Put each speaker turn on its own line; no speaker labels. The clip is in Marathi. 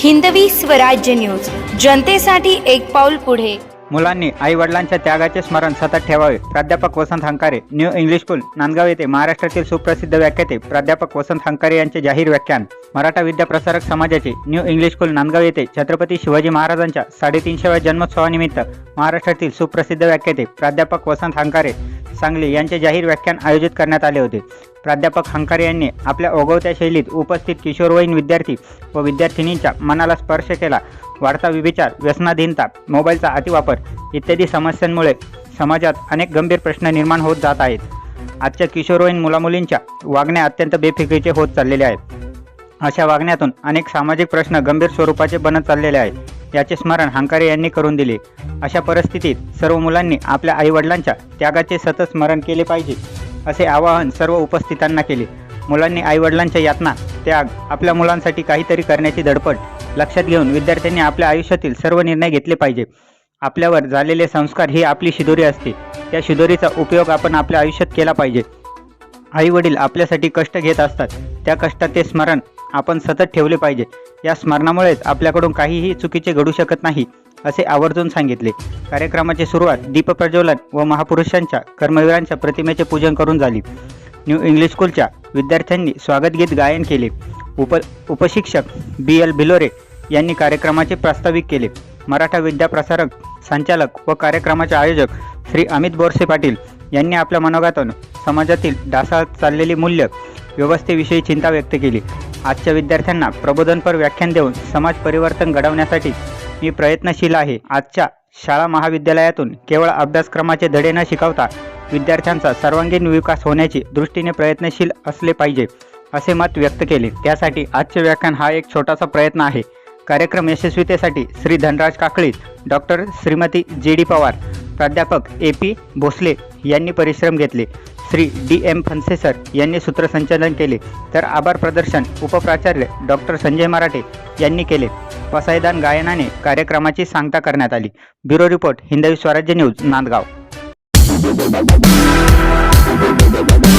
हिंदवी स्वराज्य न्यूज. जनतेसाठी एक पाऊल पुढे.
मुलांनी आई वडिलांच्या त्यागाचे स्मरण सतत ठेवावे. प्राध्यापक Vasant Hankare new English school Nandgaon येथे महाराष्ट्रातील सुप्रसिद्ध व्याख्याते प्राध्यापक वसंत हंकारे यांचे जाहीर व्याख्यान. मराठा विद्या प्रसारक समाजाचे न्यू इंग्लिश स्कूल नांदगाव येथे छत्रपती शिवाजी महाराजांच्या साडेतीनशेव्या जन्मोत्सवानिमित्त महाराष्ट्रातील सुप्रसिद्ध व्याख्याते प्राध्यापक वसंत हंकारे सांगली यांचे जाहीर व्याख्यान आयोजित करण्यात आले होते. प्राध्यापक हंकारे यांनी आपल्या ओघवत्या शैलीत उपस्थित किशोरवयीन विद्यार्थी व विद्यार्थिनींच्या मनाला स्पर्श केला. वाढता विविचार व्यसनाधीनता मोबाईलचा अतिवापर इत्यादी समस्यांमुळे समाजात अनेक गंभीर प्रश्न निर्माण होत जात आहेत. आजच्या किशोरवयीन मुलामुलींच्या वागण्या अत्यंत बेफिकीचे होत चाललेले आहेत. अशा वागण्यातून अनेक सामाजिक प्रश्न गंभीर स्वरूपाचे बनत चाललेले आहेत याचे स्मरण हंकारे यांनी करून दिले. अशा परिस्थितीत सर्व मुलांनी आपल्या आईवडिलांच्या त्यागाचे सतत स्मरण केले पाहिजे असे आवाहन सर्व उपस्थितांना केले. मुलांनी आईवडिलांच्या यातना त्याग आपल्या मुलांसाठी काहीतरी करण्याची धडपड लक्षात घेऊन विद्यार्थ्यांनी आपल्या आयुष्यातील सर्व निर्णय घेतले पाहिजे. आपल्यावर झालेले संस्कार ही आपली शिदोरी असते. त्या शिदोरीचा उपयोग आपण आपल्या आयुष्यात केला पाहिजे. आई वडील आपल्यासाठी कष्ट घेत असतात. त्या कष्टाचे स्मरण आपण सतत ठेवले पाहिजे. या स्मरणामुळेच आपल्याकडून काहीही चुकीचे घडू शकत नाही असे आवर्जून सांगितले. कार्यक्रमाची सुरुवात दीपप्रज्वलन व महापुरुषांच्या कर्मवीरांच्या प्रतिमेचे पूजन करून झाली. न्यू इंग्लिश स्कूलच्या विद्यार्थ्यांनी स्वागतगीत गायन केले. उप उपशिक्षक बी एल भिलोरे यांनी कार्यक्रमाचे प्रास्ताविक केले. मराठा विद्या प्रसारक संचालक व कार्यक्रमाचे आयोजक श्री अमित बोरसे पाटील यांनी आपल्या मनोगातून समाजातील डासात चाललेली मूल्य व्यवस्थेविषयी चिंता व्यक्त केली. आजच्या विद्यार्थ्यांना प्रबोधनपर व्याख्यान देऊन समाज परिवर्तन घडवण्यासाठी मी प्रयत्नशील आहे. आजच्या शाळा महाविद्यालयातून केवळ अभ्यासक्रमाचे धडे न शिकवता विद्यार्थ्यांचा सर्वांगीण विकास होण्याची दृष्टीने प्रयत्नशील असले पाहिजे असे मत व्यक्त केले. त्यासाठी आजचे व्याख्यान हा एक छोटासा प्रयत्न आहे. कार्यक्रम यशस्वीतेसाठी Shri Dhanraj Kakali doctor Shrimati J D Pawar प्राध्यापक ए पी भोसले यांनी परिश्रम घेतले. श्री डी एम फनसेसर यांनी सूत्रसंचालन केले. तर आभार प्रदर्शन उपप्राचार्य डॉक्टर संजय मराठे यांनी केले. पसायदान गायनाने कार्यक्रमाची सांगता करण्यात आली. Bureau report Hindavi Swarajya news Nandgaon. Thank you.